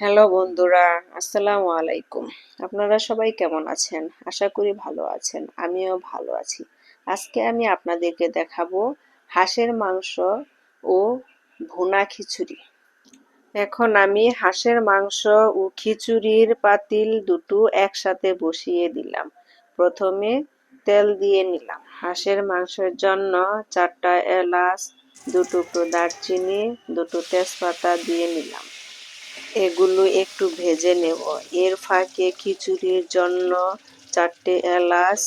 Hello বন্ধুরা, আসসালামু আলাইকুম। আপনারা সবাই কেমন আছেন? আশা করি ভালো আছেন, আমিও ভালো আছি। আজকে আমি আপনাদেরকে দেখাবো হাঁসের মাংস ও ভুনা খিচুড়ি। এখন আমি হাঁসের মাংস ও খিচুড়ির পাতিল দুটো একসাথে বসিয়ে দিলাম। প্রথমে তেল দিয়ে নিলাম। হাঁসের মাংসের জন্য চারটা এলাচ, দুটো দারচিনি, দুটো তেজপাতা দিয়ে নিলাম। এগুলো একটু ভেজে নেব। এর ফাঁকে খিচুড়ির জন্য চারটে এলাচ,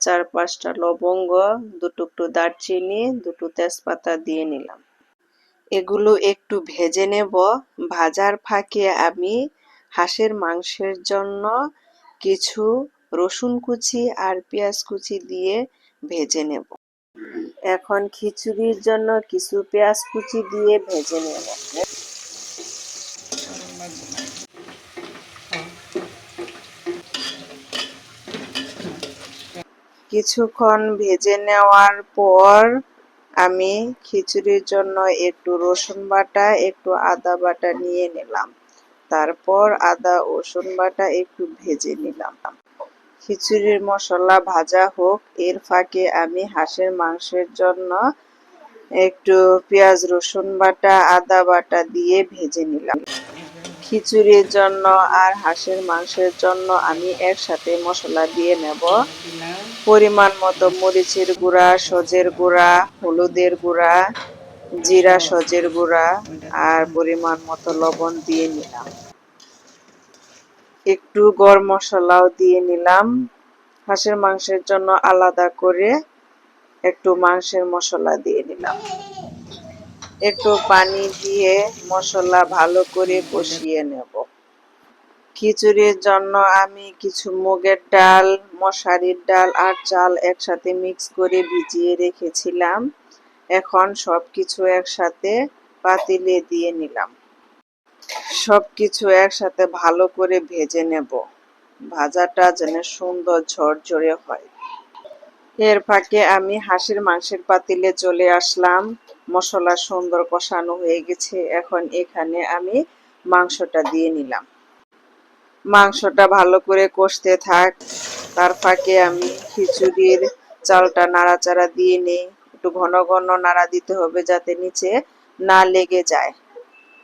চার পাঁচটা লবঙ্গ দুটো একটু দারচিনি, দুটো তেজপাতা দিয়ে নিলাম। এগুলো একটু ভেজে নেব। ভাজার ফাঁকে আমি হাঁসের মাংসের জন্য কিছু রসুন কুচি আর পেঁয়াজ কুচি দিয়ে ভেজে নেব। এখন খিচুড়ির জন্য কিছু পেঁয়াজ কুচি দিয়ে ভেজে নেব। কিছুক্ষণ ভেজে নেওয়ার পর আমি খিচুড়ির জন্য একটু রসুন বাটা, একটু আদা বাটা নিয়ে নিলাম। তারপর আদা, রসুন বাটা একটু ভেজে নিলাম। খিচুড়ির মশলা ভাজা হোক, এর ফাঁকে আমি হাঁসের মাংসের জন্য একটু পেঁয়াজ, রসুন বাটা, আদা বাটা দিয়ে ভেজে নিলাম। খিচুড়ির জন্য আর হাঁসের মাংসের জন্য আমি একসাথে মশলা দিয়ে নেব। পরিমাণ মতো মরিচের গুঁড়া, সজের গুঁড়া, হলুদের গুঁড়া, জিরা সজের গুঁড়া আর পরিমাণ মতো লবণ দিয়ে নিলাম। একটু গরম মশলাও দিয়ে নিলাম। হাঁসের মাংসের জন্য আলাদা করে একটু মাংসের মশলা দিয়ে নিলাম। একটু পানি দিয়ে মশলা ভালো করে কষিয়ে নেব। খিচুড়ির জন্য আমি কিছু মুগের ডাল, মশারির ডাল আর চাল একসাথে মিক্স করে ভিজিয়ে রেখেছিলাম। এখন সব কিছু একসাথে পাতিলে দিয়ে নিলাম। সব কিছু একসাথে ভালো করে ভেজে নেব। ভাজাটা যেন সুন্দর ঝরঝরে হয়। এর ফাঁকে আমি হাঁসের মাংসের পাতিলে চলে আসলাম। মশলা সুন্দর কষানো হয়ে গেছে। এখন এখানে আমি মাংসটা দিয়ে নিলাম। মাংসটা ভালো করে কষতে থাক। তার ফাঁকে আমি খিচুড়ির চালটা নাড়াচাড়া দিয়ে নিই। একটু ঘন ঘন নাড়া দিতে হবে যাতে নিচে না লেগে যায়।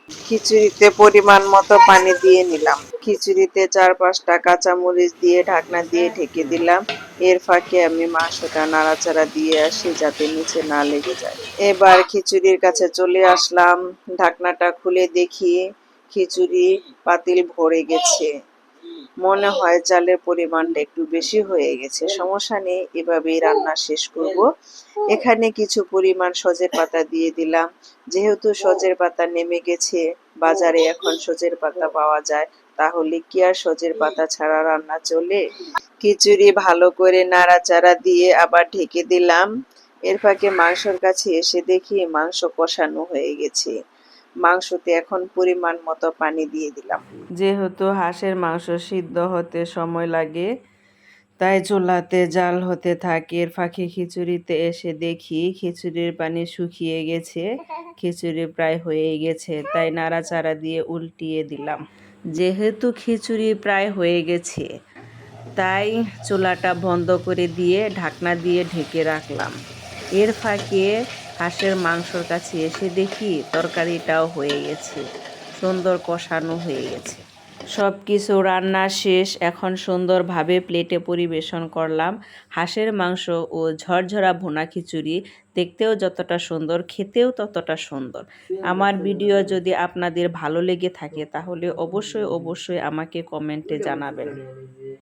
খিচুড়িতে পরিমাণ মতো পানি দিয়ে নিলাম। খিচুড়িতে চার পাঁচটা কাঁচামরিচ দিয়ে ঢাকনা দিয়ে ঢেকে দিলাম। এর ফাঁকে আমি মাংসটা নাড়াচাড়া দিয়ে আসি যাতে নিচে না লেগে যায়। এবার খিচুড়ির কাছে চলে আসলাম। ঢাকনাটা খুলে দেখি খিচুড়ি পাতিল ভরে গেছে। মনে হয় চালের পরিমাণটা একটু বেশি হয়ে গেছে। সমস্যা নেই, এভাবেই রান্না শেষ করব। এখানে কিছু পরিমাণ সজের পাতা দিয়ে দিলাম। যেহেতু সজের পাতা নেমে গেছে, বাজারে এখন সজের পাতা পাওয়া যায়। তাহলে কি আর সজের পাতা ছাড়া রান্না চলে? খিচুড়ি ভালো করে নাড়াচাড়া দিয়ে আবার ঢেকে দিলাম। এর ফাঁকে মাংসর কাছে এসে দেখি মাংস কষানো হয়ে গেছে। মাংসতে এখন পরিমাণ মতো পানি দিয়ে দিলাম। যেহেতু হাঁসের মাংস সিদ্ধ হতে সময় লাগে, তাই চুলাতে জাল হতে থাকে। এর ফাঁকে খিচুড়িতে এসে দেখি খিচুড়ির পানি শুকিয়ে গেছে। খিচুড়ি প্রায় হয়ে গেছে, তাই নাড়াচাড়া দিয়ে উল্টিয়ে দিলাম। যেহেতু খিচুড়ি প্রায় হয়ে গেছে, তাই চুলাটা বন্ধ করে দিয়ে ঢাকনা দিয়ে ঢেকে রাখলাম। এর ফাঁকে হাঁসের মাংসর কাছে এসে দেখি তরকারিটাও হয়ে গেছে, সুন্দর কষানো হয়ে গেছে। সব কিছু রান্না শেষ, এখন সুন্দরভাবে প্লেটে পরিবেশন করলাম। হাঁসের মাংস ও ঝরঝরা ভোনা খিচুড়ি দেখতেও যতটা সুন্দর, খেতেও ততটা সুন্দর। আমার ভিডিও যদি আপনাদের ভালো লেগে থাকে, তাহলে অবশ্যই অবশ্যই আমাকে কমেন্টে জানাবেন।